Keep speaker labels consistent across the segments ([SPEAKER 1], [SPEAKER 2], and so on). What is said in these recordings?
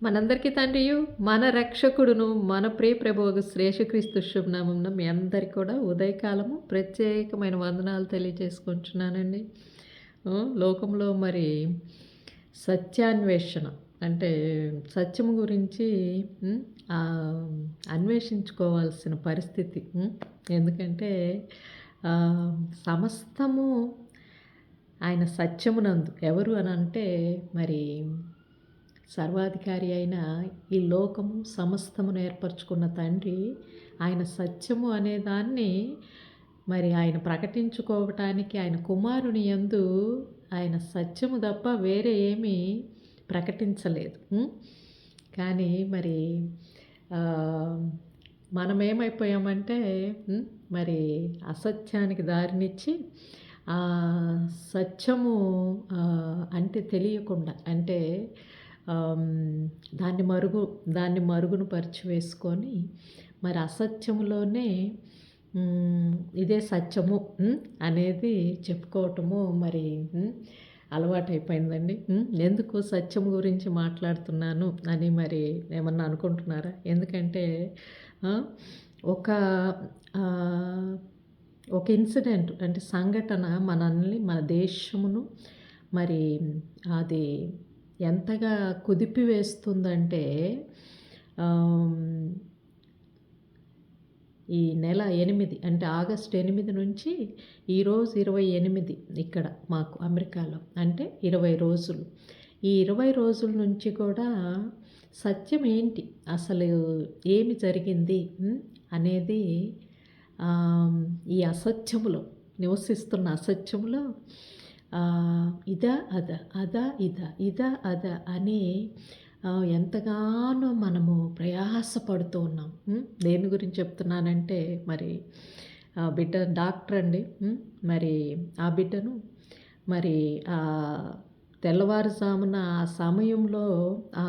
[SPEAKER 1] మనందరికీ తండ్రియు మన రక్షకుడును మన ప్రియ ప్రభువు శ్రేషక్రీస్తు శుభనామంన మీ అందరికి కూడా ఉదయకాలము ప్రత్యేకమైన వందనాలు తెలియజేసుకుంటున్నానండి. లోకంలో మరి సత్యాన్వేషణ అంటే సత్యము గురించి అన్వేషించుకోవాల్సిన పరిస్థితి ఎందుకంటే సమస్తము ఆయన సత్యమునందు. ఎవరు అని అంటే మరి సర్వాధికారి అయిన ఈ లోకము సమస్తమును ఏర్పరచుకున్న తండ్రి ఆయన సత్యము అనేదాన్ని మరి ఆయన ప్రకటించుకోవటానికి ఆయన కుమారుని యందు ఆయన సత్యము తప్ప వేరే ఏమీ ప్రకటించలేదు. కానీ మరి మనం ఏమైపోయామంటే మరి అసత్యానికి దారినిచ్చి సత్యము అంటే తెలియకుండా అంటే దాన్ని మరుగు దాన్ని మరుగును పరిచి వేసుకొని మరి అసత్యములోనే ఇదే సత్యము అనేది చెప్పుకోవటము మరి అలవాటైపోయిందండి. ఎందుకు సత్యం గురించి మాట్లాడుతున్నాను అని మరి ఏమన్నా అనుకుంటున్నారా? ఎందుకంటే ఒక ఒక ఇన్సిడెంట్ అంటే సంఘటన మనల్ని మన దేశమును మరి అది ఎంతగా కుదిపివేస్తుందంటే వేస్తుందంటే ఈ నెల ఎనిమిది అంటే ఆగస్ట్ ఎనిమిది నుంచి ఈరోజు ఇరవై ఎనిమిది ఇక్కడ మాకు అమెరికాలో అంటే ఇరవై రోజులు. ఈ ఇరవై రోజుల నుంచి కూడా సత్యం ఏంటి? అసలు ఏమి జరిగింది? అనేది ఈ అసత్యములో నివసిస్తున్న అసత్యములో ఇదా అద అదా ఇదా ఇదా అద అని ఎంతగానో మనము ప్రయాసపడుతూ ఉన్నాం. దేని గురించి చెప్తున్నానంటే మరి ఆ బిడ్డ డాక్టర్ అండి. మరి ఆ బిడ్డను మరి ఆ తెల్లవారుజామున ఆ సమయంలో ఆ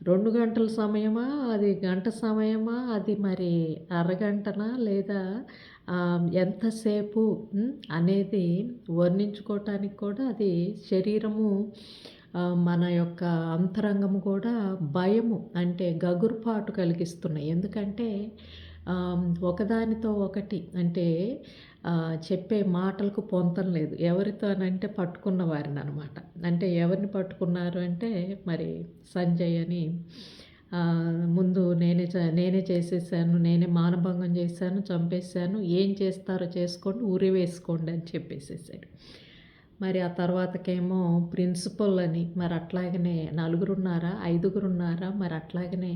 [SPEAKER 1] రెండు గంటల సమయమా అది గంట సమయమా అది మరి అరగంటనా లేదా ఎంతసేపు అనేది వర్ణించుకోవటానికి కూడా అది శరీరము మన యొక్క అంతరంగము కూడా భయము అంటే గగురుపాటు కలిగిస్తున్నాయి. ఎందుకంటే ఒకదానితో ఒకటి అంటే చెప్పే మాటలకు పొంతం లేదు. ఎవరితో అని అంటే పట్టుకున్న వారిని అనమాట అంటే ఎవరిని పట్టుకున్నారు అంటే మరి సంజయ్ అని ముందు నేనే నేనే చేసేసాను నేనే మానభంగం చేశాను చంపేశాను ఏం చేస్తారో చేసుకోండి ఉరి వేసుకోండి అని చెప్పేసేసాడు. మరి ఆ తర్వాతకేమో ప్రిన్సిపల్ అని మరి అట్లాగనే నలుగురున్నారా ఐదుగురున్నారా మరి అట్లాగనే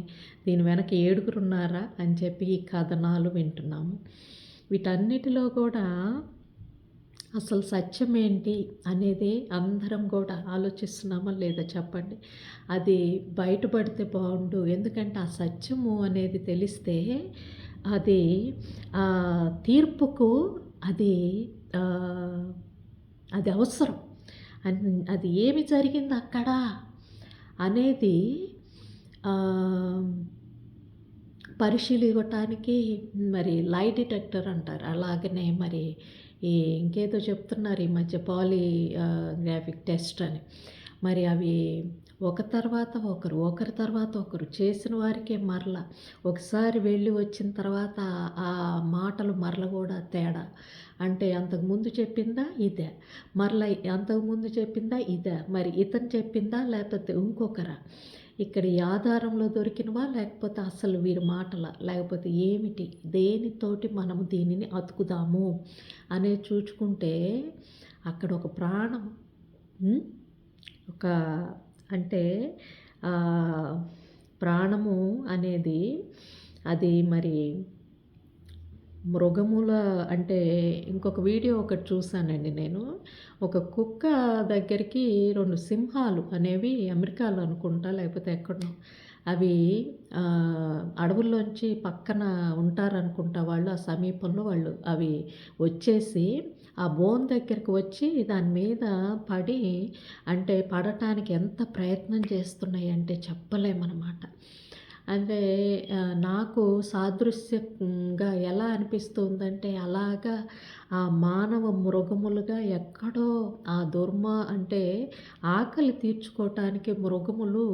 [SPEAKER 1] దీని వెనక ఏడుగురున్నారా అని చెప్పి ఈ కథనాలు వింటున్నాము. వీటన్నిటిలో కూడా అసలు సత్యం ఏంటి అనేది అందరం కూడా ఆలోచిస్తున్నామా లేదా చెప్పండి. అది బయటపడితే బాగుండు. ఎందుకంటే ఆ సత్యము అనేది తెలిస్తే అది ఆ, తీర్పుకు అది అది అవసరం. అది ఏమి జరిగింది అక్కడ అనేది పరిశీలించటానికి మరి లై డిటెక్టర్ అంటారు. అలాగనే మరి ఈ ఇంకేదో చెప్తున్నారు ఈ మధ్య పాలీ గ్రాఫిక్ టెస్ట్ అని. మరి అవి ఒక తర్వాత ఒకరు ఒకరి తర్వాత ఒకరు చేసిన వారికే మరల. ఒకసారి వెళ్ళి వచ్చిన తర్వాత ఆ మాటలు మరల కూడా తేడా. అంటే అంతకుముందు చెప్పిందా ఇదే మరల అంతకుముందు చెప్పిందా ఇదే మరి ఇతను చెప్పిందా లేకపోతే ఇంకొకరా? ఇక్కడ ఈ ఆధారంలో దొరికినవా? లేకపోతే అసలు వీరి మాటల? లేకపోతే ఏమిటి? దేనితోటి మనము దీనిని అతుకుదాము? అనేది చూచుకుంటే అక్కడ ఒక ప్రాణం ఒక అంటే ప్రాణము అనేది అది మరి మృగముల అంటే ఇంకొక వీడియో ఒకటి చూశానండి నేను. ఒక కుక్క దగ్గరికి రెండు సింహాలు అనేవి అమెరికాలో అనుకుంటా లేకపోతే ఎక్కడో అవి అడవుల్లోంచి పక్కన ఉంటారనుకుంటా వాళ్ళు ఆ సమీపంలో వాళ్ళు. అవి వచ్చేసి ఆ బోన్ దగ్గరికి వచ్చి దాని మీద పడి అంటే పడటానికి ఎంత ప్రయత్నం చేస్తున్నాయి అంటే చెప్పలేమన్నమాట అంటే నాకు సాదృశ్యంగా ఎలా అనిపిస్తుందంటే అలాగా ఆ మానవ మృగములుగా ఎక్కడో ఆ దుర్మ అంటే ఆకలి తీర్చుకోవటానికి మృగములు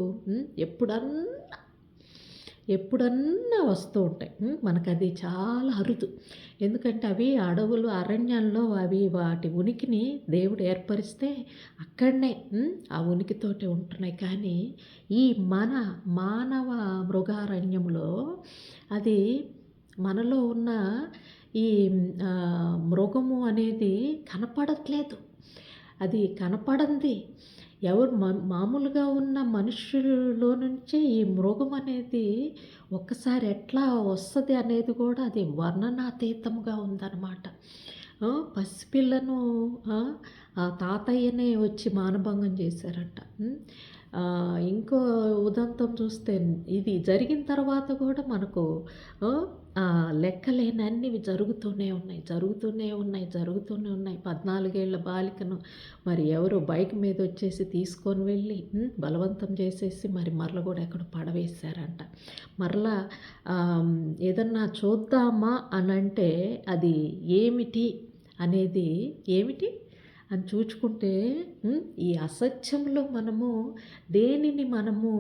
[SPEAKER 1] ఎప్పుడన్నా ఎప్పుడన్నా వస్తూ ఉంటాయి. మనకు అది చాలా అరుదు. ఎందుకంటే అవి అడవులు అరణ్యంలో అవి వాటి ఉనికిని దేవుడు ఏర్పరిస్తే అక్కడనే ఆ ఉనికితోటే ఉంటున్నాయి. కానీ ఈ మన మానవ మృగారణ్యంలో అది మనలో ఉన్న ఈ మృగము అనేది కనపడట్లేదు. అది కనపడంది. ఎవరు మామూలుగా ఉన్న మనుషుల్లో నుంచే ఈ మృగం అనేది ఒక్కసారి ఎట్లా వస్తుంది అనేది కూడా అది వర్ణనాతీతంగా ఉందన్నమాట. పసిపిల్లను ఆ తాతయ్యనే వచ్చి మానభంగం చేశారట. ఇంకో ఉదంతం చూస్తే ఇది జరిగిన తర్వాత కూడా మనకు లెక్కలేనన్నివి జరుగుతూనే ఉన్నాయి జరుగుతూనే ఉన్నాయి జరుగుతూనే ఉన్నాయి. పద్నాలుగేళ్ళ బాలికను మరి ఎవరు బైక్ మీద వచ్చేసి తీసుకొని వెళ్ళి బలవంతం చేసేసి మరి మరల కూడా ఎక్కడ పడవేశారంట. మరలా ఏదన్నా చూద్దామా అని అంటే అది ఏమిటి అనేది ఏమిటి? అని చూచుకుంటే ఈ అసత్యంలో మనము దేనిని మనము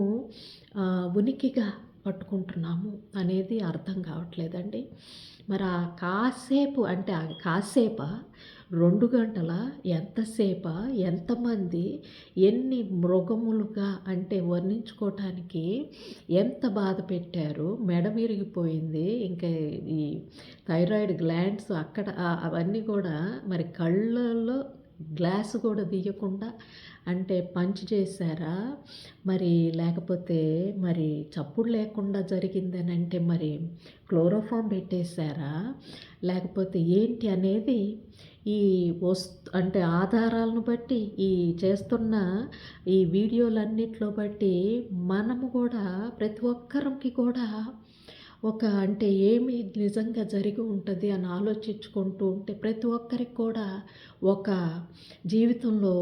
[SPEAKER 1] ఉనికిగా పట్టుకుంటున్నాము అనేది అర్థం కావట్లేదండి. మరి ఆ కాసేపు అంటే కాసేప రెండు గంటల ఎంతసేప ఎంతమంది ఎన్ని మృగములుగా అంటే వర్ణించుకోవటానికి ఎంత బాధ పెట్టారు మెడ విరిగిపోయింది ఇంకా ఈ థైరాయిడ్ గ్లాండ్స్ అక్కడ అవన్నీ కూడా మరి కళ్ళల్లో గ్లాస్ కూడా తీయకుండా అంటే పంచ్ చేశారా? మరి లేకపోతే మరి చప్పుడు లేకుండా జరిగిందని అంటే మరి క్లోరోఫామ్ పెట్టేశారా? లేకపోతే ఏంటి అనేది ఈ వస్తు అంటే ఆధారాలను బట్టి ఈ చేస్తున్న ఈ వీడియోలన్నిట్లో బట్టి మనము కూడా ప్రతి ఒక్కరికి కూడా ఒక అంటే ఏమి నిజంగా జరిగి ఉంటుంది అని ఆలోచించుకుంటూ ఉంటే ప్రతి ఒక్కరికి కూడా ఒక జీవితంలో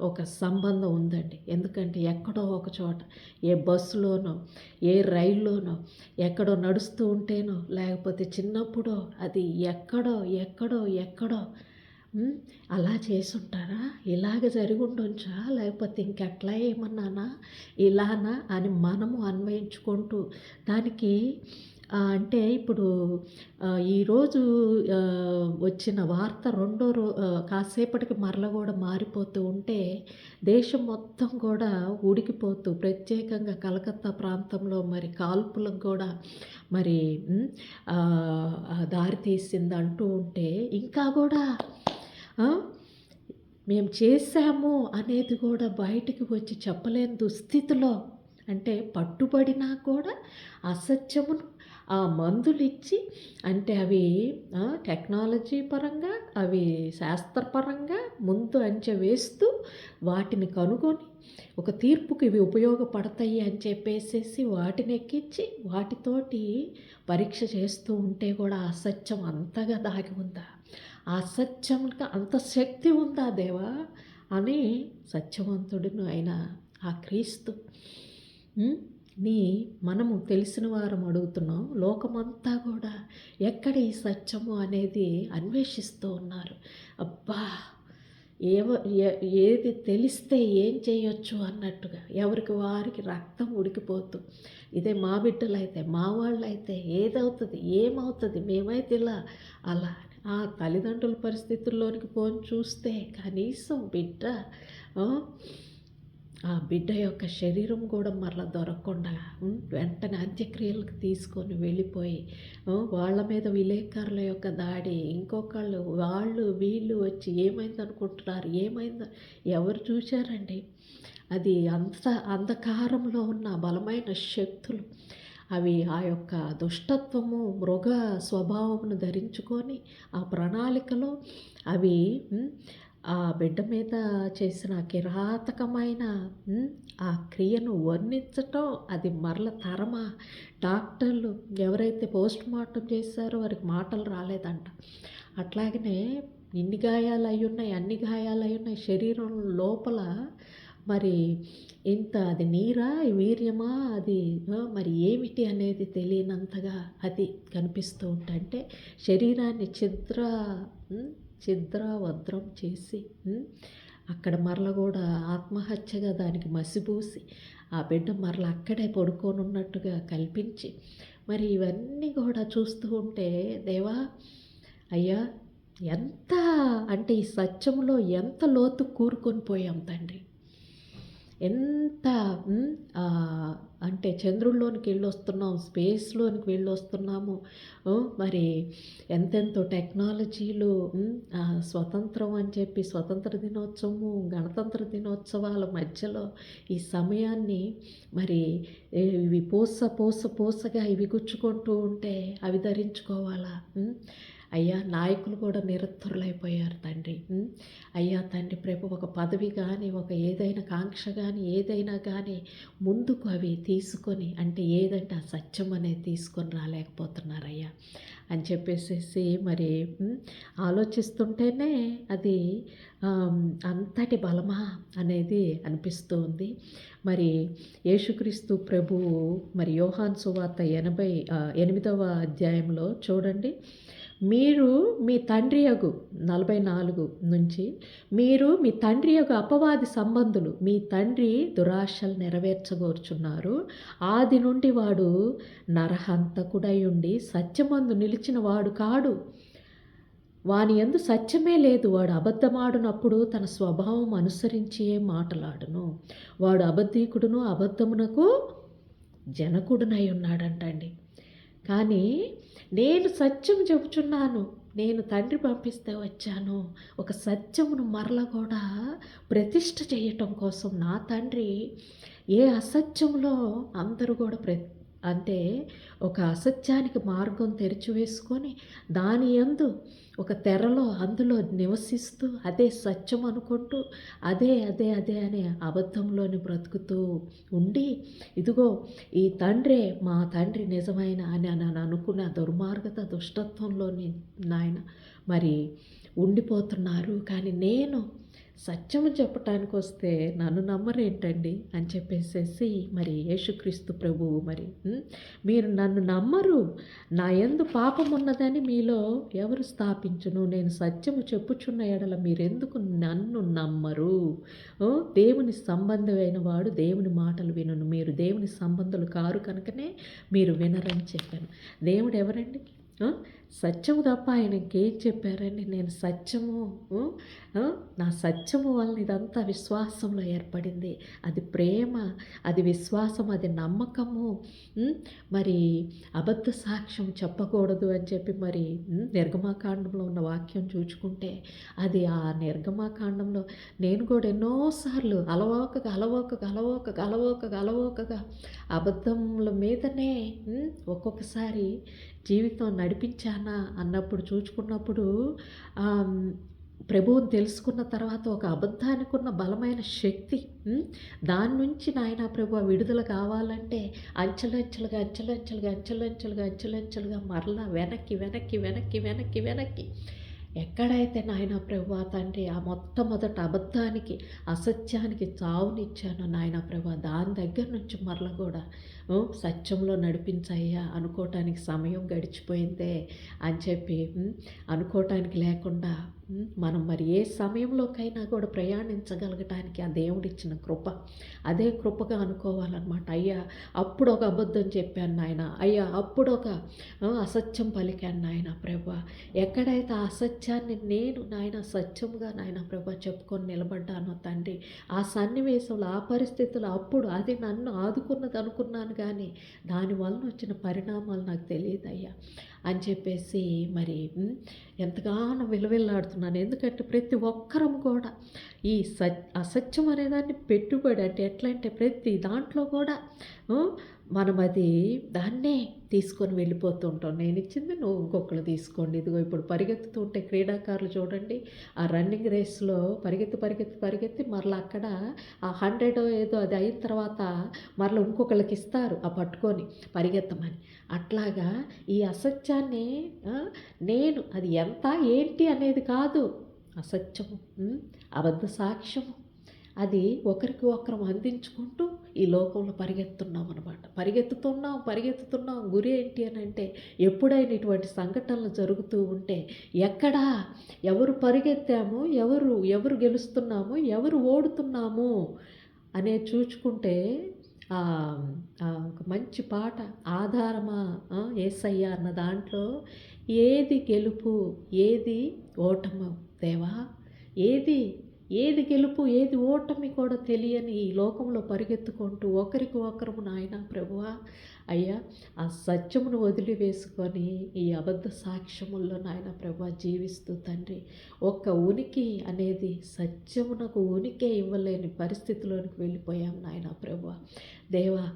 [SPEAKER 1] ఒక సంబంధం ఉందండి. ఎందుకంటే ఎక్కడో ఒక చోట ఏ బస్సులోనో ఏ రైల్లోనో ఎక్కడో నడుస్తూ ఉంటేనో లేకపోతే చిన్నప్పుడో అది ఎక్కడో ఎక్కడో ఎక్కడో అలా చేసుంటారా? ఇలాగ జరిగి ఉండొచ్చా? లేకపోతే ఇంకెట్లా ఏమన్నానా? ఇలానా అని మనము అన్వయించుకుంటూ దానికి అంటే ఇప్పుడు ఈరోజు వచ్చిన వార్త రెండో రో కాసేపటికి మరల కూడా మారిపోతూ ఉంటే దేశం మొత్తం కూడా ఉడికిపోతూ ప్రత్యేకంగా కలకత్తా ప్రాంతంలో మరి కాల్పులకు కూడా మరి దారి తీసింది అంటూ ఉంటే ఇంకా కూడా మేము చేశాము అనేది కూడా బయటికి వచ్చి చెప్పలేని దుస్థితిలో అంటే పట్టుబడినా కూడా అసత్యమును ఆ మందులు ఇచ్చి అంటే అవి టెక్నాలజీ పరంగా అవి శాస్త్రపరంగా ముందు అంచె వేస్తూ వాటిని కనుగొని ఒక తీర్పుకి ఇవి ఉపయోగపడతాయి అని చెప్పేసేసి వాటిని ఎక్కించి వాటితోటి పరీక్ష చేస్తూ ఉంటే కూడా అసత్యం అంతగా దాగి ఉందా? ఆ అసత్యంకి అంత శక్తి ఉందా దేవా? అని సత్యవంతుడును అయిన ఆ క్రీస్తు నీ మనము తెలిసిన వారం అడుగుతున్నాం. లోకమంతా కూడా ఎక్కడ ఈ సత్యము అనేది అన్వేషిస్తూ ఉన్నారు. అబ్బా! ఏవ ఏది తెలిస్తే ఏం చేయొచ్చు అన్నట్టుగా ఎవరికి వారికి రక్తం ఉడికిపోతూ. ఇదే మా బిడ్డలైతే మా వాళ్ళైతే ఏదవుతుంది ఏమవుతుంది మేమైతే ఇలా అలా ఆ తల్లిదండ్రుల పరిస్థితుల్లోనికి పోని చూస్తే కనీసం బిడ్డ ఆ బిడ్డ యొక్క శరీరం కూడా మరలా దొరకకుండా వెంటనే అంత్యక్రియలకు తీసుకొని వెళ్ళిపోయి వాళ్ళ మీద విలేకరుల యొక్క దాడి ఇంకొకళ్ళు వాళ్ళు వీళ్ళు వచ్చి ఏమైంది అనుకుంటున్నారు? ఏమైందో? ఎవరు చూశారండి? అది అంత అంధకారంలో ఉన్న బలమైన శక్తులు. అవి ఆ యొక్క దుష్టత్వము మృగ స్వభావమును ధరించుకొని ఆ ప్రణాళికలో అవి ఆ బిడ్డ మీద చేసిన కిరాతకమైన ఆ క్రియను వర్ణించటం అది మరల తరమా? డాక్టర్లు ఎవరైతే పోస్ట్ మార్టం చేశారో వారికి మాటలు రాలేదంట. అట్లాగనే ఇన్ని గాయాలు అయి ఉన్నాయి అన్ని గాయాలు అయి ఉన్నాయి శరీరం లోపల మరి ఇంత అది నీరా వీర్యమా? అది మరి ఏమిటి అనేది తెలియనంతగా అది కనిపిస్తూ ఉంటే శరీరాన్ని ఛిద్ర ఛిద్ర వద్రం చేసి అక్కడ మరల కూడా ఆత్మహత్యగా దానికి మసిపూసి ఆ బిడ్డ మరల అక్కడే పడుకోనున్నట్టుగా కల్పించి మరి ఇవన్నీ కూడా చూస్తూ ఉంటే దేవా అయ్యా ఎంత అంటే ఈ సత్యంలో ఎంత లోతు కూరుకొని పోయాం తండ్రి. ఎంత అంటే చంద్రుల్లోనికి వెళ్ళి వస్తున్నాం స్పేస్లోనికి వెళ్ళొస్తున్నాము. మరి ఎంతెంతో టెక్నాలజీలు స్వతంత్రం అని చెప్పి స్వతంత్ర దినోత్సవము గణతంత్ర దినోత్సవాల మధ్యలో ఈ సమయాన్ని మరి ఇవి పూస పూస పూసగా ఇవి గుచ్చుకుంటూ ఉంటే అవి ధరించుకోవాలా? అయ్యా నాయకులు కూడా నిరత్తరులైపోయారు తండ్రి. అయ్యా తండ్రి ప్రభు ఒక పదవి కానీ ఒక ఏదైనా కాంక్ష కానీ ఏదైనా కానీ ముందుకు అవి తీసుకొని అంటే ఏదంటే ఆ సత్యం అనేది తీసుకొని రాలేకపోతున్నారయ్యా. అని చెప్పేసేసి మరి ఆలోచిస్తుంటేనే అది అంతటి బలమా అనేది అనిపిస్తుంది మరి యేసుక్రీస్తు ప్రభువు మరి యోహాన్ సువార్త ఎనభై ఎనిమిదవ అధ్యాయంలో చూడండి. మీరు మీ తండ్రి యగు నలభై నాలుగు నుంచి మీరు మీ తండ్రి యొక్క అపవాది సంబంధులు మీ తండ్రి దురాశలు నెరవేర్చగోర్చున్నారు. ఆది నుండి వాడు నరహంతకుడై ఉండి సత్యమందు నిలిచిన వాడు కాడు. వాని ఎందు సత్యమే లేదు. వాడు అబద్ధమాడునప్పుడు తన స్వభావం అనుసరించి మాటలాడును. వాడు అబద్ధీకుడును అబద్ధమునకు జనకుడునై ఉన్నాడంటండి. కానీ నేను సత్యం చెబుచున్నాను నేను తండ్రి పంపిస్తే వచ్చాను. ఒక సత్యమును మరల కూడా ప్రతిష్ట చేయటం కోసం నా తండ్రి ఏ అసత్యంలో అందరూ కూడా ప్ర అంటే ఒక అసత్యానికి మార్గం తెరిచివేసుకొని దాని ఎందు ఒక తెరలో అందులో నివసిస్తూ అదే సత్యం అనుకుంటూ అదే అదే అదే అనే అబద్ధంలోని బ్రతుకుతూ ఉండి ఇదిగో ఈ తండ్రే మా తండ్రి నిజమైన అని అని అనుకున్న దుర్మార్గత దుష్టత్వంలోని నాయన మరి ఉండిపోతున్నారు. కానీ నేను సత్యము చెప్పటానికి వస్తే నన్ను నమ్మరేంటండి? అని చెప్పేసేసి మరి యేసుక్రీస్తు ప్రభువు మరి మీరు నన్ను నమ్మరు. నా ఎందు పాపం ఉన్నదని మీలో ఎవరు స్థాపించును? నేను సత్యము చెప్పుచున్న ఎడల మీరెందుకు నన్ను నమ్మరు? దేవుని సంబంధమైన వాడు దేవుని మాటలు వినను. మీరు దేవుని సంబంధాలు కారు కనుకనే మీరు వినరని చెప్పాను. దేవుడు ఎవరండి? సత్యము తప్ప ఆయన ఇంకేం చెప్పారండి? నేను సత్యము నా సత్యము వలన ఇదంతా విశ్వాసంలో ఏర్పడింది. అది ప్రేమ అది విశ్వాసం అది నమ్మకము మరి అబద్ధ సాక్ష్యం చెప్పకూడదు అని చెప్పి మరి నిర్గమాకాండంలో ఉన్న వాక్యం చూచుకుంటే అది ఆ నిర్గమాకాండంలో నేను కూడా ఎన్నోసార్లు అలవోకగా అలవోకగా అలవోకగా అలవోకగా అలవోకగా అబద్ధముల మీదనే ఒక్కొక్కసారి జీవితం అన్న అన్నప్పుడు చూచుకున్నప్పుడు ప్రభువుని తెలుసుకున్న తర్వాత ఒక అబద్ధానికి ఉన్న బలమైన శక్తి దాని నుంచి నాయన ప్రభు విడుదల కావాలంటే అంచెలంచెలుగా అంచెలంచెలుగా అంచెలంచెలుగా అంచెలంచెలుగా మరలా వెనక్కి వెనక్కి వెనక్కి వెనక్కి వెనక్కి. ఎక్కడైతే నాయన ప్రభు తండ్రి ఆ మొట్టమొదట అబద్ధానికి అసత్యానికి చావునిచ్చాను నాయన ప్రభు దాని దగ్గర నుంచి మరల కూడా సత్యంలో నడిపించయ్యా అనుకోవటానికి సమయం గడిచిపోయిందే అని చెప్పి అనుకోవటానికి లేకుండా మనం మరి ఏ సమయంలోకైనా కూడా ప్రయాణించగలగటానికి ఆ దేవుడిచ్చిన కృప. అదే కృపగా అనుకోవాలన్నమాట. అయ్యా అప్పుడు ఒక అబద్ధం చెప్పాను నాయన. అయ్యా అప్పుడు ఒక అసత్యం పలికాను నాయన ప్రభ. ఎక్కడైతే ఆ అసత్యాన్ని నేను నాయన సత్యముగా నాయన ప్రభ చెప్పుకొని నిలబడ్డానో తండ్రి ఆ సన్నివేశంలో ఆ పరిస్థితులు అప్పుడు అది నన్ను ఆదుకున్నది అనుకున్నాను కానీ దానివలన వచ్చిన పరిణామాలు నాకు తెలియదు అయ్యా అని చెప్పేసి మరి ఎంతగానో విలువెల్లాడుతున్నాను. ఎందుకంటే ప్రతి ఒక్కరం కూడా ఈ స అసత్యం అనేదాన్ని పెట్టుబడి అంటే ఎట్లా అంటే ప్రతి దాంట్లో కూడా మనం అది దాన్నే తీసుకొని వెళ్ళిపోతుంటాం. నేను ఇచ్చింది నువ్వు ఇంకొకరు తీసుకోండి. ఇదిగో ఇప్పుడు పరిగెత్తుతుంటే క్రీడాకారులు చూడండి ఆ రన్నింగ్ రేస్లో పరిగెత్తి పరిగెత్తి పరిగెత్తి మరలా అక్కడ ఆ హండ్రెడ్ ఏదో అది అయిన తర్వాత మరలా ఇంకొకరికి ఇస్తారు ఆ పట్టుకొని పరిగెత్తమని. అట్లాగా ఈ అసత్యాన్ని నేను అది ఎంత ఏంటి అనేది కాదు. అసత్యము అబద్ధ సాక్ష్యము. అది ఒకరికి ఒకరం అందించుకుంటూ ఈ లోకంలో పరిగెత్తున్నాం అనమాట పరిగెత్తుతున్నాం పరిగెత్తుతున్నాం. గురి ఏంటి అని అంటే ఎప్పుడైనా ఇటువంటి సంఘటనలు జరుగుతూ ఉంటే ఎక్కడా ఎవరు పరిగెత్తాము ఎవరు ఎవరు గెలుస్తున్నాము ఎవరు ఓడుతున్నాము అనే చూచుకుంటే ఒక మంచి పాట ఆధారమా? ఏసయ్య అన్న దాంట్లో ఏది గెలుపు ఏది ఓటము దేవా? ఏది ఏది గెలుపు ఏది ఓటమి కూడా తెలియని ఈ లోకంలో పరిగెత్తుకుంటూ ఒకరికి ఒకరము నాయన ప్రభువా అయ్యా ఆ సత్యమును వదిలివేసుకొని ఈ అబద్ధ సాక్ష్యముల్లో నాయన ప్రభు జీవిస్తూ తండ్రి ఒక్క ఉనికి అనేది సత్యమునకు ఉనికే ఇవ్వలేని పరిస్థితిలోనికి వెళ్ళిపోయాం నాయన ప్రభు దేవా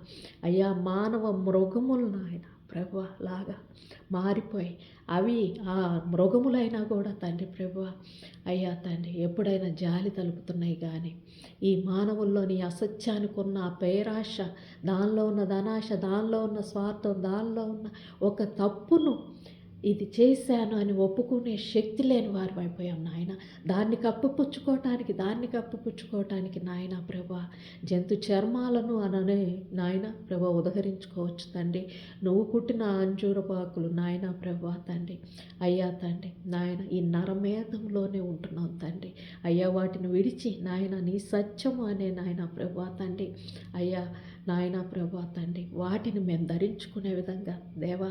[SPEAKER 1] అయ్యా మానవ మృగములు నాయన ప్రభు లాగా మారిపోయి. అవి ఆ మృగములైనా కూడా తండ్రి ప్రభు అయ్యా తండ్రి ఎప్పుడైనా జాలి తలుపుతున్నాయి కానీ ఈ మానవుల్లోని అసత్యానికి ఉన్న ఆ పేరాశ దానిలో ఉన్న ధనాశ దానిలో ఉన్న స్వార్థం దానిలో ఉన్న ఒక తప్పును ఇది చేశాను అని ఒప్పుకునే శక్తి లేని వారు అయిపోయాం నాయన. దాన్ని కప్పుపుచ్చుకోవటానికి దాన్ని కప్పుపుచ్చుకోవటానికి నాయన ప్రభా జంతు చర్మాలను అననే నాయన ప్రభా ఉదహరించుకోవచ్చు తండ్రి. నువ్వు కుట్టిన అంజూరపాకులు నాయన ప్రభా తండ్రి. అయ్యా తండ్రి నాయన ఈ నరమేధంలోనే ఉంటున్నాం తండ్రి. అయ్యా వాటిని విడిచి నాయన నీ సత్యము అనే నాయన ప్రభా తండ్రి. అయ్యా నాయన ప్రభా తండ్రి వాటిని మేము ధరించుకునే విధంగా దేవా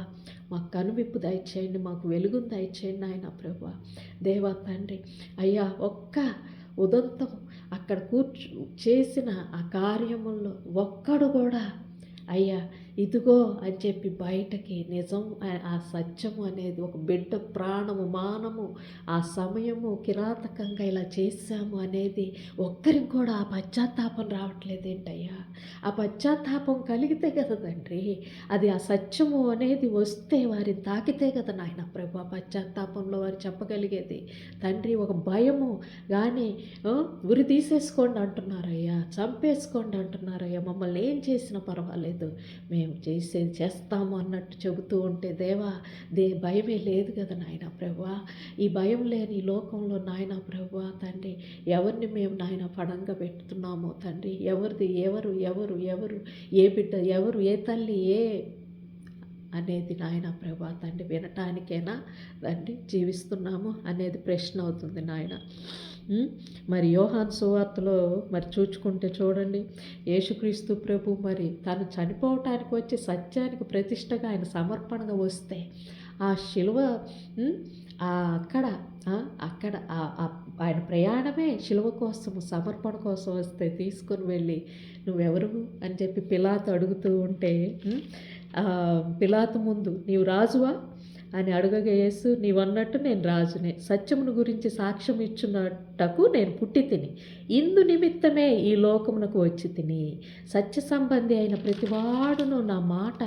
[SPEAKER 1] మాకు కనువిప్పు దయచేయండి మాకు వెలుగును దయచేయండి నాయన ప్రభా. దేవా తండ్రి అయ్యా ఒక్క ఉదంతం అక్కడ కూర్చు చేసిన ఆ కార్యముల్లో ఒక్కడు కూడా అయ్యా ఇదిగో అని చెప్పి బయటకి నిజం ఆ సత్యము అనేది ఒక బిడ్డ ప్రాణము మానము ఆ సమయము కిరాతకంగా ఇలా చేశాము అనేది ఒక్కరికి కూడా ఆ పశ్చాత్తాపం రావట్లేదు ఏంటయ్యా? ఆ పశ్చాత్తాపం కలిగితే కదా తండ్రి అది ఆ సత్యము అనేది వస్తే వారిని తాకితే కదా నాయన ప్రభు పశ్చాత్తాపంలో వారు చెప్పగలిగేది. తండ్రి ఒక భయము కానీ ఉరి తీసేసుకోండి అంటున్నారయ్యా చంపేసుకోండి అంటున్నారయ్యా మమ్మల్ని ఏం చేసినా పర్వాలేదు మేము మేము చేసేది చేస్తాము అన్నట్టు చెబుతూ ఉంటే దేవా దే భయమే లేదు కదా నాయన ప్రభా ఈ భయం లేని ఈ లోకంలో నాయన ప్రభా తండ్రి ఎవరిని మేము నాయన పడంగా పెట్టుతున్నామో తండ్రి ఎవరిది ఎవరు ఎవరు ఎవరు ఏ బిడ్డ ఎవరు ఏ తల్లి ఏ అనేది నాయన ప్రభా తండ్రి వినటానికైనా తండ్రి జీవిస్తున్నాము అనేది ప్రశ్న అవుతుంది నాయన. మరి యోహాన్ సువార్తలో మరి చూచుకుంటే చూడండి యేసుక్రీస్తు ప్రభు మరి తను చనిపోవటానికి వచ్చి సత్యానికి ప్రతిష్టగా ఆయన సమర్పణగా వస్తే ఆ శిలువ అక్కడ అక్కడ ఆయన ప్రయాణమే శిలువ కోసం సమర్పణ కోసం వస్తే తీసుకొని వెళ్ళి నువ్వెవరు? అని చెప్పి పిలాతు అడుగుతూ ఉంటే పిలాతు ముందు నీవు రాజువా? అని అడగగా యేసు నీవన్నట్టు నేను రాజునే. సత్యమును గురించి సాక్ష్యం ఇచ్చున్నటకు నేను పుట్టి తిని. ఇందు నిమిత్తమే ఈ లోకమునకు వచ్చి తిని. సత్య సంబంధి అయిన ప్రతివాడును నా మాట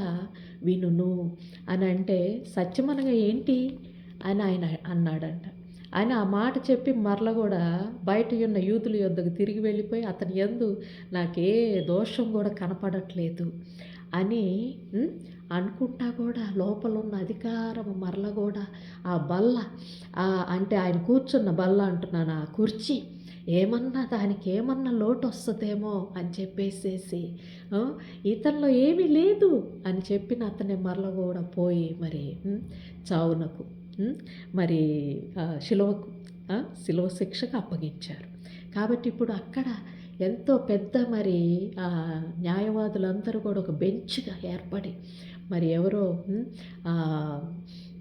[SPEAKER 1] వినును. అని అంటే సత్యమనగా ఏంటి? అని ఆయన అన్నాడంట. ఆయన ఆ మాట చెప్పి మరల కూడా బయట ఉన్న యూతుల యొద్దకు తిరిగి వెళ్ళిపోయి అతని ఎందు నాకే దోషం కూడా కనపడట్లేదు అని అనుకుంటా కూడా లోపల ఉన్న అధికారం మరల కూడా ఆ బల్ల అంటే ఆయన కూర్చున్న బల్ల అంటున్నాను ఆ కుర్చీ ఏమన్నా దానికి ఏమన్నా లోటు వస్తుందేమో అని చెప్పేసేసి ఇతనిలో ఏమీ లేదు అని చెప్పిన అతనే మరల కూడా పోయి మరి చావునకు మరి శిలువకు శిలువ శిక్షకు అప్పగించారు. కాబట్టి ఇప్పుడు అక్కడ ఎంతో పెద్ద మరి న్యాయవాదులందరూ కూడా ఒక బెంచ్గా ఏర్పడి మరి ఎవరో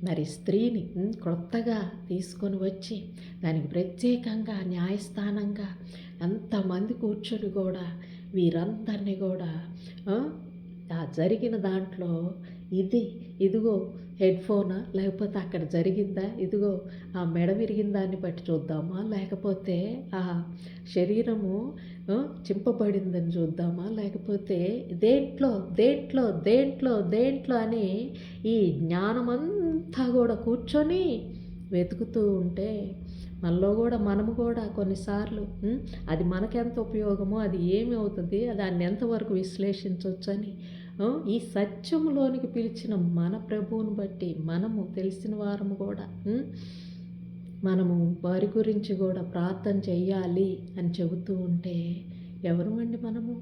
[SPEAKER 1] మరి స్త్రీని క్రొత్తగా తీసుకొని వచ్చి దానికి ప్రత్యేకంగా న్యాయస్థానంగా ఎంతమంది కూర్చొని కూడా వీరందరినీ కూడా ఆ జరిగిన దాంట్లో ఇది ఇదిగో హెడ్ ఫోనా? లేకపోతే అక్కడ జరిగిందా? ఇదిగో ఆ మెడ విరిగిన దాన్ని బట్టి చూద్దామా? లేకపోతే ఆ శరీరము చింపబడిందని చూద్దామా? లేకపోతే దేంట్లో దేంట్లో దేంట్లో దేంట్లో అని ఈ జ్ఞానమంతా కూడా కూర్చొని వెతుకుతూ ఉంటే మనలో కూడా మనము కూడా కొన్నిసార్లు అది మనకెంత ఉపయోగమో అది ఏమి అవుతుంది దాన్ని ఎంతవరకు విశ్లేషించవచ్చని ఈ సత్యములోనికి పిలిచిన మన ప్రభువుని బట్టి మనము తెలిసిన వారము కూడా మనము వారి గురించి కూడా ప్రార్థన చెయ్యాలి అని చెబుతూ ఉంటే ఎవరు అండి మనము?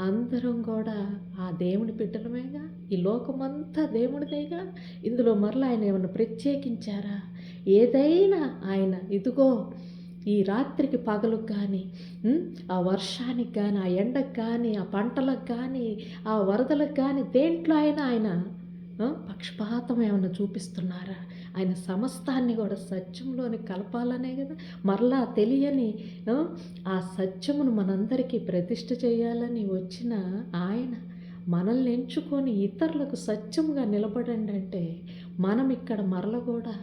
[SPEAKER 1] అందరం కూడా ఆ దేవుని బిడ్డలమేగా? ఈ లోకమంతా దేవుడిదేగా ఇందులో మరలా ఆయన ఏమైనా ప్రత్యేకించారా? ఏదైనా ఆయన ఇదిగో ఈ రాత్రికి పగలకు కానీ ఆ వర్షానికి కానీ ఆ ఎండకు కానీ ఆ పంటలకు కానీ ఆ వరదలకు కానీ దేంట్లో అయినా ఆయన పక్షపాతం ఏమైనా చూపిస్తున్నారా? ఆయన సమస్తాన్ని కూడా సత్యంలోని కలపాలనే కదా. మరలా తెలియని ఆ సత్యమును మనందరికీ ప్రతిష్ట చేయాలని వచ్చిన ఆయన మనల్ని ఎంచుకొని ఇతరులకు సత్యముగా నిలబడండి అంటే మనం ఇక్కడ మరల కూడా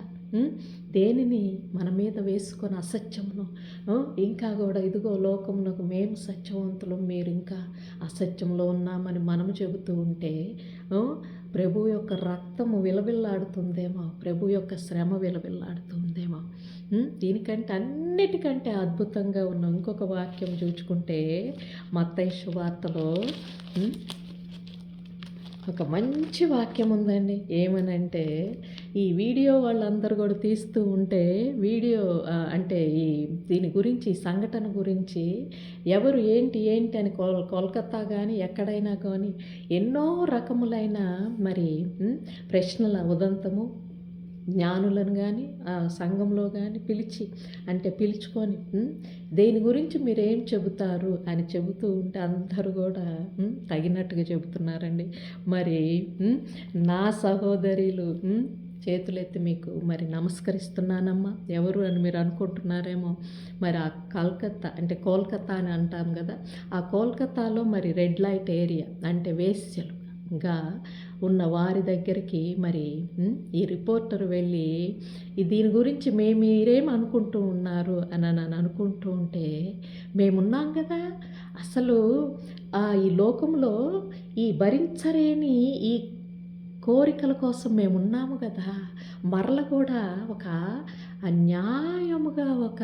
[SPEAKER 1] దేనిని మన మీద వేసుకొని అసత్యమును ఇంకా కూడా ఇదిగో లోకమునకు మేము సత్యవంతులు మీరు ఇంకా అసత్యంలో ఉన్నామని మనం చెబుతూ ఉంటే ప్రభు యొక్క రక్తము విలవిల్లాడుతుందేమో ప్రభు యొక్క శ్రమ విలవిల్లాడుతుందేమో. దీనికంటే అన్నిటికంటే అద్భుతంగా ఉన్న ఇంకొక వాక్యం చూచుకుంటే మత్తైషు వార్తలో ఒక మంచి వాక్యం ఉందండి. ఏమనంటే ఈ వీడియో వాళ్ళందరూ కూడా తీస్తూ ఉంటే వీడియో అంటే ఈ దీని గురించి సంఘటన గురించి ఎవరు ఏంటి ఏంటి అని కోల్ కోల్కత్తా కానీ ఎక్కడైనా కానీ ఎన్నో రకములైన మరి ప్రశ్నల ఉదంతము జ్ఞానులను కానీ ఆ సంఘంలో కానీ పిలిచి అంటే పిలుచుకొని దేని గురించి మీరేం చెబుతారు అని చెబుతూ ఉంటే అందరూ కూడా తగినట్టుగా చెబుతున్నారండి. మరి నా సహోదరులు చేతులెత్తి మీకు మరి నమస్కరిస్తున్నానమ్మా. ఎవరు అని మీరు అనుకుంటున్నారేమో మరి ఆ కల్కత్తా అంటే కోల్కత్తా అని అంటాం కదా. ఆ కోల్కత్తాలో మరి రెడ్ లైట్ ఏరియా అంటే వేస్యలుగా ఉన్న వారి దగ్గరికి మరి ఈ రిపోర్టర్ వెళ్ళి దీని గురించి మేము మీరేం అనుకుంటూ ఉన్నారు? అని నన్ను అనుకుంటూ ఉంటే మేమున్నాం కదా. అసలు ఈ లోకంలో ఈ భరించలేని ఈ కోరికల కోసం మేము ఉన్నాము కదా మరల కూడా ఒక అన్యాయముగా ఒక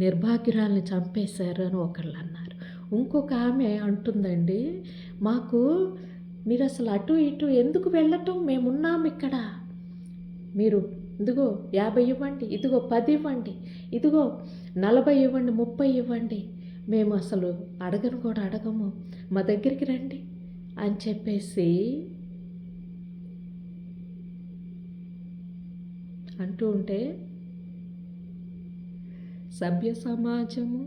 [SPEAKER 1] నిర్భాగ్యురాల్ని చంపేశారు అని ఒకళ్ళు అన్నారు. ఇంకొక ఆమె అంటుందండి మాకు మీరు అసలు అటు ఇటు ఎందుకు వెళ్ళటం? మేమున్నాము ఇక్కడ. మీరు ఇదిగో యాభై ఇవ్వండి ఇదిగో పది ఇవ్వండి ఇదిగో నలభై ఇవ్వండి ముప్పై ఇవ్వండి. మేము అసలు అడగను కూడా అడగము మా దగ్గరికి రండి అని చెప్పేసి అంటూ ఉంటే సభ్య సమాజము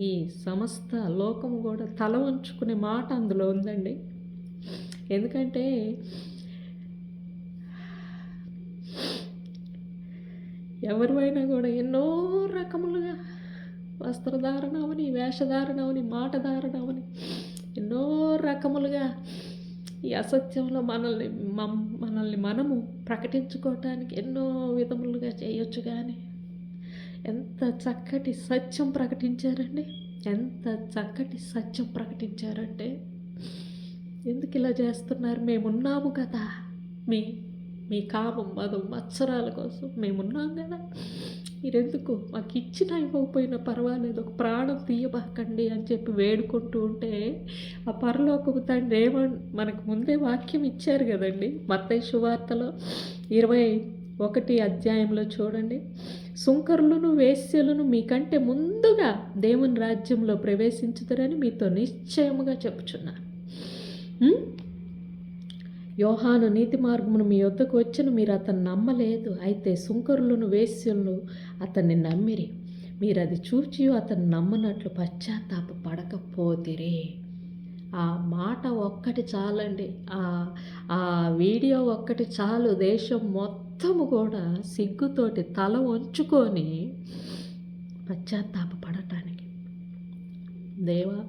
[SPEAKER 1] ఈ సమస్త లోకము కూడా తల వంచుకునే మాట అందులో ఉందండి. ఎందుకంటే ఎవరివైనా కూడా ఎన్నో రకములుగా వస్త్రధారణ అవని వేషధారణ అవని మాటధారణ అవని ఎన్నో రకములుగా ఈ అసత్యంలో మనల్ని మనల్ని మనము ప్రకటించుకోవటానికి ఎన్నో విధములుగా చేయొచ్చు కానీ ఎంత చక్కటి సత్యం ప్రకటించారండి? ఎంత చక్కటి సత్యం ప్రకటించారంటే ఎందుకు ఇలా చేస్తున్నారు? మేమున్నాము కదా. మీ మీ కామం మధు మత్సరాల కోసం మేమున్నాం కదా. మీరెందుకు? మాకు ఇచ్చిన ఇవ్వకపోయినా పర్వాలేదు ఒక ప్రాణం తీయబాకండి అని చెప్పి వేడుకుంటూ ఉంటే ఆ పరలోకపు తండ్రి ఏమన్ మనకు ముందే వాక్యం ఇచ్చారు కదండి మత్తయ్య శువార్తలో ఇరవై ఒకటి అధ్యాయంలో చూడండి. సుంకరులను వేశ్యలను మీకంటే ముందుగా దేవుని రాజ్యంలో ప్రవేశించుతారని మీతో నిశ్చయముగా చెప్పుచున్నాను. యోహాను నీతి మార్గమును మీ వద్దకు వచ్చిన మీరు అతను నమ్మలేదు. అయితే సుంకరులను వేశ్యులను అతన్ని నమ్మిరి. మీరు అది చూచి అతను నమ్మనట్లు పశ్చాత్తాప పడకపోతిరే. ఆ మాట ఒక్కటి చాలండి. ఆ వీడియో ఒక్కటి చాలు. దేశం మొత్తము కూడా సిగ్గుతోటి తల వంచుకొని పశ్చాత్తాప పడటానికి. దేవా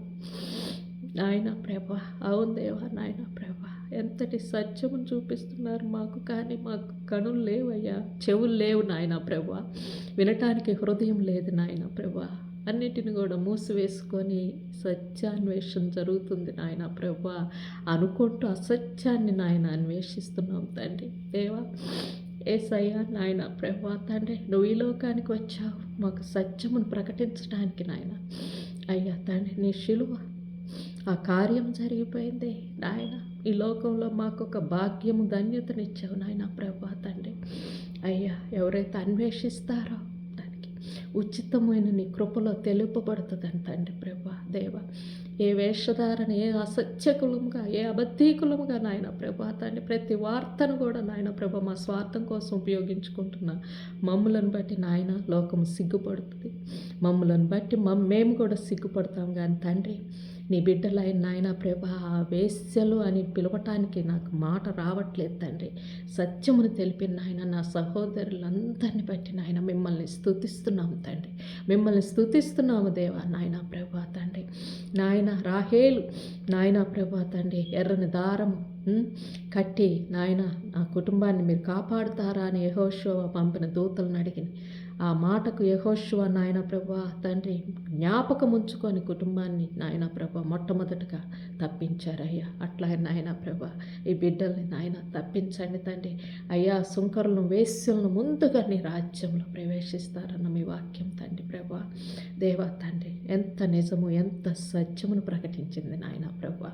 [SPEAKER 1] నాయన ప్రభ అవును దేవా నాయన ప్రభ. ఎంతటి సత్యమును చూపిస్తున్నారు మాకు కానీ మాకు కనులు లేవయ్యా. చెవులు లేవు నాయన ప్రభా. వినటానికి హృదయం లేదు నాయన ప్రభా. అన్నిటిని కూడా మూసివేసుకొని సత్యాన్వేషణ జరుగుతుంది నాయన ప్రభా. అనుకుంటూ అసత్యాన్ని నాయన అన్వేషిస్తున్నాం తండ్రి. దేవా ఏసయ్యా నాయన ప్రభా తండ్రి నువ్వు ఈ లోకానికి వచ్చావు. మాకు సత్యమును ప్రకటించడానికి నాయన. అయ్యా తండ్రి నీ శిలువ ఆ కార్యం జరిగిపోయింది నాయనా. ఈ లోకంలో మాకు ఒక భాగ్యము ధన్యతనిచ్చావు నాయన ప్రభా తండ్రి. అయ్యా ఎవరైతే అన్వేషిస్తారో దానికి ఉచితమైన నీ కృపలో తెలుపబడుతుందని తండ్రి ప్రభా దేవ. ఏ వేషధారణ ఏ అసత్యకులముగా ఏ అబద్ధీకులముగా నాయన ప్రభా తండ్రి ప్రతి వార్తను కూడా నాయన ప్రభ మా స్వార్థం కోసం ఉపయోగించుకుంటున్న. మమ్ములను బట్టి నాయన లోకము సిగ్గుపడుతుంది. మమ్ములను బట్టి మేము కూడా సిగ్గుపడతాం కానీ తండ్రి నీ బిడ్డలైన నాయన ప్రభ ఆ వేశ్యలు అని పిలవటానికి నాకు మాట రావట్లేదు తండ్రి. సత్యమును తెలిపిన నాయన నా సహోదరులందరిని బట్టి నాయన మిమ్మల్ని స్థుతిస్తున్నాము తండ్రి. మిమ్మల్ని స్థుతిస్తున్నాము దేవా నాయన ప్రభా తండ్రి. నాయన రాహేలు నాయన ప్రభా తండ్రి ఎర్రని దారము కట్టి నాయన నా కుటుంబాన్ని మీరు కాపాడుతారా అని యహోశోవ పంపిన దూతలను అడిగిన. ఆ మాటకు యహోశువ నాయన ప్రభా తండ్రి జ్ఞాపకం ఉంచుకొని కుటుంబాన్ని నాయన ప్రభ మొట్టమొదటగా తప్పించారయ్యా. అట్లా నాయన ప్రభా ఈ బిడ్డల్ని నాయన తప్పించండి తండ్రి. అయ్యా సుంకరులను వేస్యులను ముందుగా నీ రాజ్యంలో ప్రవేశిస్తారన్న మీ వాక్యం తండ్రి ప్రభా. దేవా తండ్రి ఎంత నిజము ఎంత సత్యమును ప్రకటించింది నాయన ప్రభా.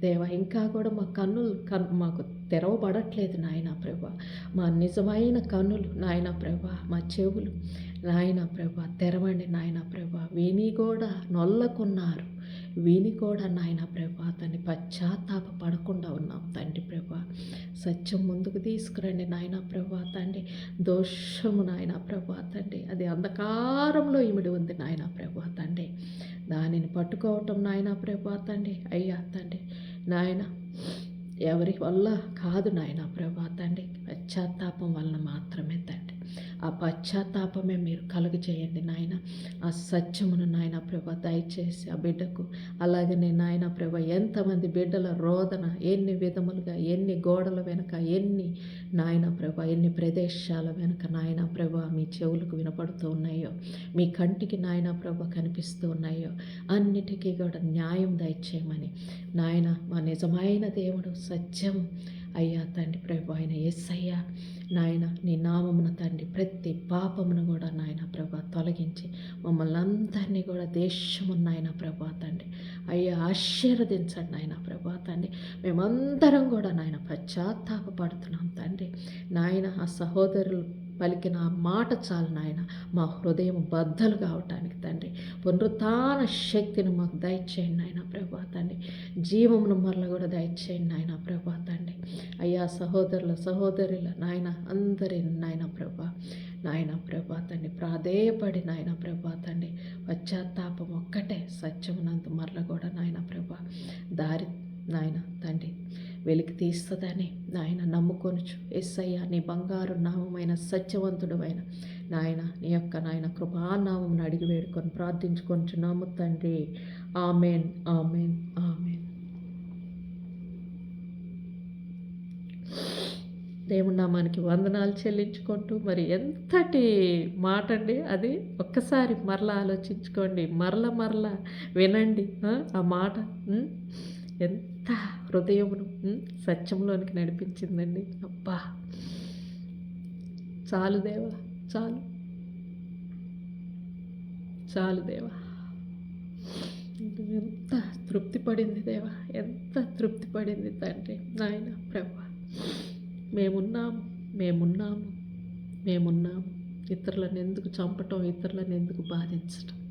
[SPEAKER 1] దేవ ఇంకా కూడా మా కన్నులు కన్ మాకు తెరవబడట్లేదు నాయన ప్రభా. మా నిజమైన కన్నులు నాయన ప్రభా మా చెవులు నాయన ప్రభా తెరవండి నాయన ప్రభా. విని కూడా నొల్లకున్నారు. విని కూడా నాయన ప్రభ అతన్ని పశ్చాత్తాప పడకుండా ఉన్నాం తండ్రి ప్రభా. సత్యం ముందుకు తీసుకురండి నాయన ప్రభ తండ్రి. దోషము నాయన ప్రభ తండ్రి. అది అంధకారంలో ఇమిడి ఉంది నాయన ప్రభ తండ్రి. దానిని పట్టుకోవటం నాయన ప్రభ తండ్రి. అయ్యా తండ్రి నాయన ఎవరి వల్ల కాదు నాయన ప్రభా తండ్రి. పశ్చాత్తాపం వలన మాత్రమే తండ్రి. ఆ పశ్చాత్తాపమే మీరు కలుగు చేయండి నాయన. ఆ సత్యమును నాయన ప్రభ దయచేసి ఆ బిడ్డకు అలాగనే నాయన ప్రభ ఎంతమంది బిడ్డల రోదన ఎన్ని విధములుగా ఎన్ని గోడల వెనుక ఎన్ని నాయన ప్రభ ఎన్ని ప్రదేశాల వెనుక నాయన ప్రభ మీ చెవులకు వినపడుతూ ఉన్నాయో మీ కంటికి నాయన ప్రభ కనిపిస్తూ ఉన్నాయో అన్నిటికీ కూడా న్యాయం దయచేయమని. నాయన మా నిజమైన దేవుడు సత్యం అయ్యా తండ్రి ప్రభు ఆయన ఎస్ అయ్యా నాయన నీ నామమున తండ్రి ప్రతి పాపమును కూడా నాయన ప్రభా తొలగించి మమ్మల్ని అందరినీ కూడా దేశము నాయన ప్రభా తండ్రి. అయ్యా ఆశీర్వదించండి నాయన ప్రభా తండ్రి. మేమందరం కూడా నాయన పశ్చాత్తాపడుతున్నాం తండ్రి. నాయన ఆ సహోదరులు పలికిన మాట చాలు నాయన. మా హృదయం బద్దలు కావటానికి తండ్రి. పునరుత్న శక్తిని మాకు దయచేయండి నాయన ప్రభా తండ్రి. జీవమును మరల కూడా దయచేయండి నాయన ప్రభా తండ్రి. అయ్యా సహోదరుల సహోదరుల నాయన అందరి నాయన ప్రభా. నాయన ప్రభా తండ్రి ప్రాధేయపడి నాయన ప్రభా తండ్రి. పశ్చాత్తాపం ఒక్కటే సత్యమునందు మరల కూడా నాయన ప్రభా. దారి నాయన తండ్రి. వెలికి తీస్తుందని నాయన నమ్ముకొనుచు. ఎస్సయ్య నీ బంగారు నామమైన సత్యవంతుడు అయిన నాయన నీ యొక్క నాయన కృపానామం అడిగి వేడుకొని ప్రార్థించుకొంచున్నాము తండ్రి. Amen amen amen. దేవుడి నామానికి వందనాలు చెల్లించుకుంటూ మరి ఎంతటి మాట అండి అది? ఒక్కసారి మరలా ఆలోచించుకోండి. మరల మరల వినండి ఆ, మాట ఎంత హృదయమును సత్యంలోనికి నడిపించిందండి. అబ్బా! చాలు దేవా చాలు. చాలు దేవా. ఎంత తృప్తి పడింది దేవా ఎంత తృప్తి పడింది తండ్రి నాయన ప్రభా. మేమున్నాము మేమున్నాము మేమున్నాము. ఇతరులను ఎందుకు చంపటం ఇతరులను ఎందుకు బాధించటం?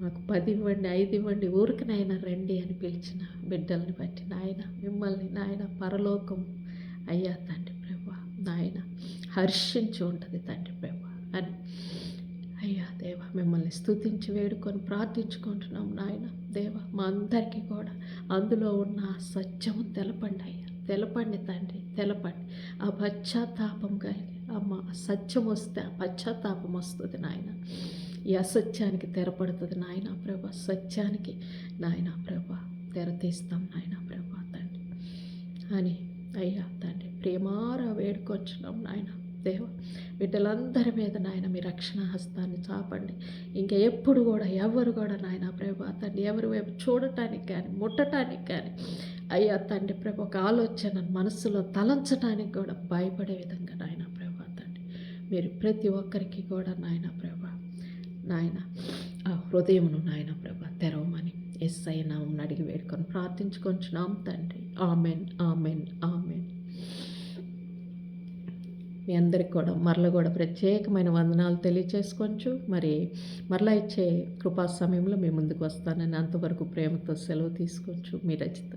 [SPEAKER 1] మాకు పది ఇవ్వండి ఐదు ఇవ్వండి ఊరికనైనా రండి అని పిలిచిన బిడ్డల్ని బట్టి నాయన మిమ్మల్ని నాయన పరలోకం అయ్యా తండ్రి ప్రభు నాయన హర్షించి ఉంటుంది తండ్రి ప్రభు అని. అయ్యా దేవ మిమ్మల్ని స్తుతించి వేడుకొని ప్రార్థించుకుంటున్నాం నాయన. దేవ మా అందరికీ కూడా అందులో ఉన్న ఆ సత్యము తెలపండి అయ్యా. తెలపండి తండ్రి తెలపండి. ఆ పశ్చాత్తాపం కలిగి అమ్మ సత్యం వస్తే ఆ పశ్చాత్తాపం వస్తుంది నాయన. ఈ అసత్యానికి తెరపడుతుంది నాయన ప్రభా. సత్యానికి నాయన ప్రభా. తెర తీస్తాం నాయన ప్రభా తండ్రి. అని అయ్యా తండ్రి ప్రేమారా వేడుకొచ్చున్నాం నాయన దేవ. బిడ్డలందరి మీద నాయన మీ రక్షణ హస్తాన్ని చాపండి. ఇంకా ఎప్పుడు కూడా ఎవరు కూడా నాయన ప్రభా తండ్రి ఎవరి వైపు చూడటానికి కానీ ముట్టడానికి కానీ అయ్యా తండ్రి ప్రభు ఒక ఆలోచన మనసులో తలంచడానికి కూడా భయపడే విధంగా నాయన ప్రభా తండ్రి. మీరు ప్రతి ఒక్కరికి కూడా నాయన ప్రభు నాయన. ఆ హృదయమును నాయన ప్రభ తెరవమని ఎస్ఐ నామం అడిగి వేడుకొని ప్రార్థించుకొంచున్నాం తండ్రి. Amen amen amen. మీ అందరికి కూడా మరల కూడా ప్రత్యేకమైన వందనాలు తెలియచేసుకోవచ్చు మరి మరలా ఇచ్చే కృపా సమయంలో మీ ముందుకు వస్తానని అంతవరకు ప్రేమతో సెలవు తీసుకోవచ్చు మీ రచిత